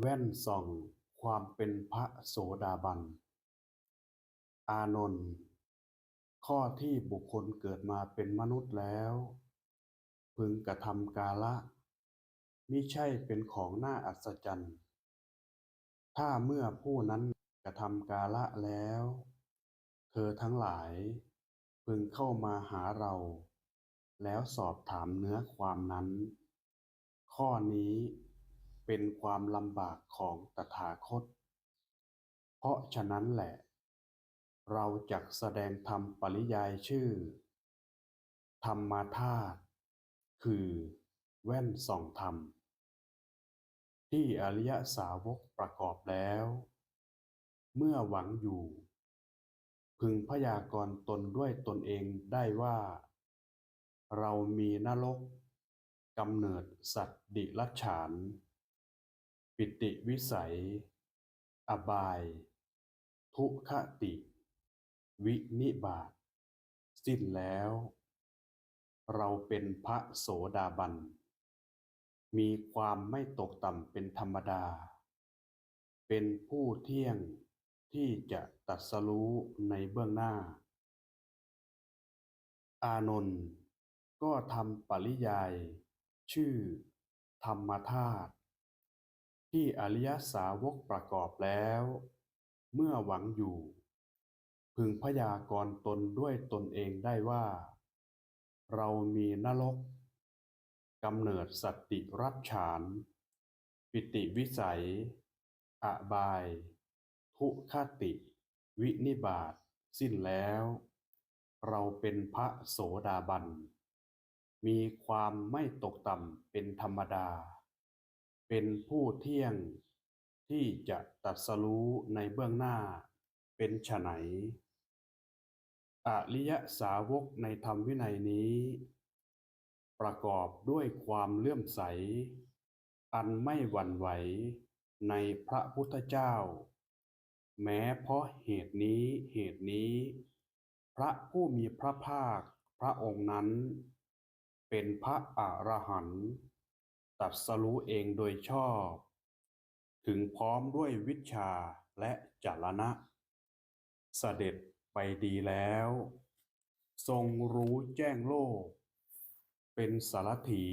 แว่นส่องความเป็นพระโสดาบัน อานนท์ ข้อที่บุคคลเกิดมาเป็นมนุษย์แล้ว พึงกระทำกาละ มิใช่เป็นของน่าอัศจรรย์ ถ้าเมื่อผู้นั้นกระทำกาละแล้ว เธอทั้งหลาย พึงเข้ามาหาเรา แล้วสอบถามเนื้อความนั้น ข้อนี้ เป็นความลำบากของตถาคต เพราะฉะนั้นแหละ เราจักแสดงธรรมปริยายชื่อ ธรรมาธาตุคือแว่นส่องธรรม ที่อริยสาวกประกอบแล้ว เมื่อหวังอยู่ พึงพยากรณ์ตนด้วยตนเองได้ว่า เรามีนรกกำเนิดสัตว์ดิรัจฉาน ปิติวิสัย อบาย ทุคติ วินิบาต สิ้นแล้ว เราเป็นพระโสดาบัน มีความไม่ตกต่ำเป็นธรรมดา เป็นผู้เที่ยงที่จะตรัสรู้ในเบื้องหน้า อานนท์ก็ทำปริยาย ชื่อ ธรรมธาตุ ที่อริยสาวกประกอบแล้ว เมื่อหวังอยู่ พึงพยากรณ์ตนด้วยตนเองได้ว่า เรามีนรกกำเนิดสติรัจฉาน ปิติวิสัย อบาย ทุคติ วินิบาตสิ้นแล้ว เราเป็นพระโสดาบัน มีความไม่ตกต่ำเป็นธรรมดา เป็นผู้เที่ยงที่จะตรัสรู้ในเบื้องหน้าเป็นไฉนอริยสาวกในธรรมวินัยนี้ ประกอบด้วยความเลื่อมใส อันไม่หวั่นไหวในพระพุทธเจ้า แม้เพราะเหตุนี้เหตุนี้ พระผู้มีพระภาคพระองค์นั้น เป็นพระอรหันต์ ตรัสรู้เองโดยชอบ ถึงพร้อมด้วยวิชาและจารณะ เสด็จไปดีแล้ว ทรงรู้แจ้งโลก เป็นสารถี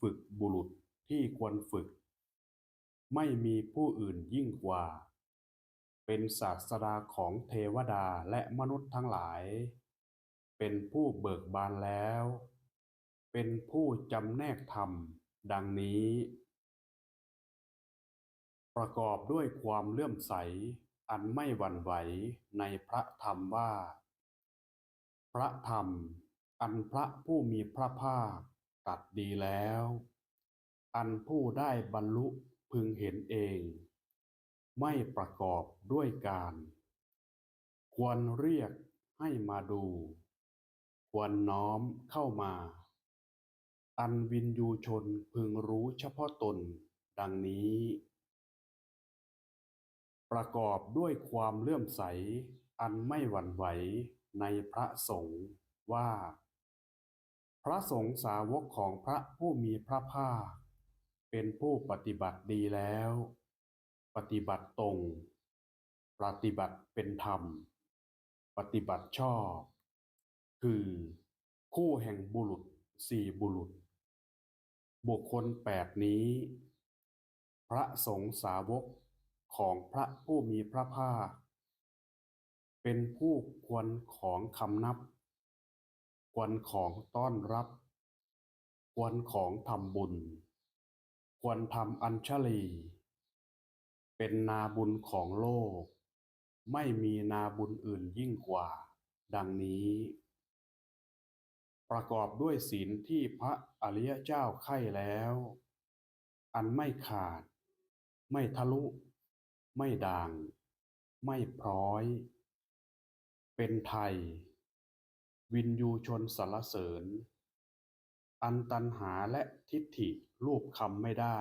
ฝึกบุรุษที่ควรฝึก ไม่มีผู้อื่นยิ่งกว่า เป็นศาสดาของเทวดาและมนุษย์ทั้งหลาย เป็นผู้เบิกบานแล้ว เป็นผู้จำแนกธรรม ดังนี้ ประกอบด้วยความเลื่อมใส อันไม่หวั่นไหวในพระธรรมว่า พระธรรม อันพระผู้มีพระภาคตรัสดีแล้ว อันผู้ได้บรรลุพึงเห็นเอง ไม่ประกอบด้วยการ ควรเรียกให้มาดู ควรน้อมเข้ามา อันวินยูชนพึงรู้เฉพาะตน ดังนี้ ประกอบด้วยความเลื่อมใส อันไม่หวั่นไหวในพระสงฆ์ว่า พระสงฆ์สาวกของพระผู้มีพระภาค เป็นผู้ปฏิบัติดีแล้ว ปฏิบัติตรง ปฏิบัติเป็นธรรม ปฏิบัติชอบ คือคู่แห่งบุรุษสี่บุรุษ บุคคลแปดนี้ พระสงฆ์สาวกของพระผู้มีพระภาค เป็นผู้ควรของคำนับ ควรของต้อนรับ ควรของทำบุญ ควรทำอัญชลี เป็นนาบุญของโลก ไม่มีนาบุญอื่นยิ่งกว่า ดังนี้ ประกอบด้วยศีลที่พระอริยเจ้าไข่แล้ว อันไม่ขาด ไม่ทะลุ ไม่ด่าง ไม่พร้อย เป็นไทย วินยูชนสรรเสริญ อันตัณหาและทิฏฐิรูปคำไม่ได้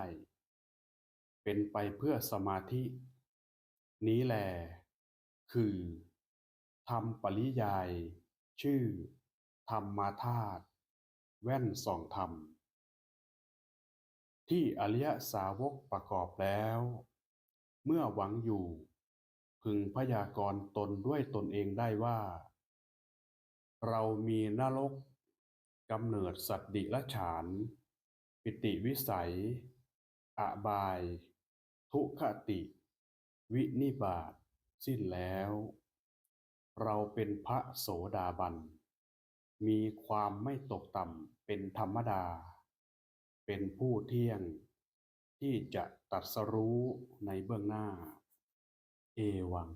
เป็นไปเพื่อสมาธิ นี้แหลคือธรรมปริยาย ชื่อ ธรรมาธาตุแว่นส่องธรรม ที่อริยสาวกประกอบแล้ว เมื่อหวังอยู่ พึงพยากรณ์ตนด้วยตนเองได้ว่า เรามีนรกกำเนิดสัตว์ดิรัจฉาน ปิติวิสัย อบาย ทุกขติ วินิบาตสิ้นแล้ว เราเป็นพระโสดาบัน มีความไม่ตกต่ำเป็นธรรมดา เป็นผู้เที่ยง ที่จะตรัสรู้ในเบื้องหน้า เอวัง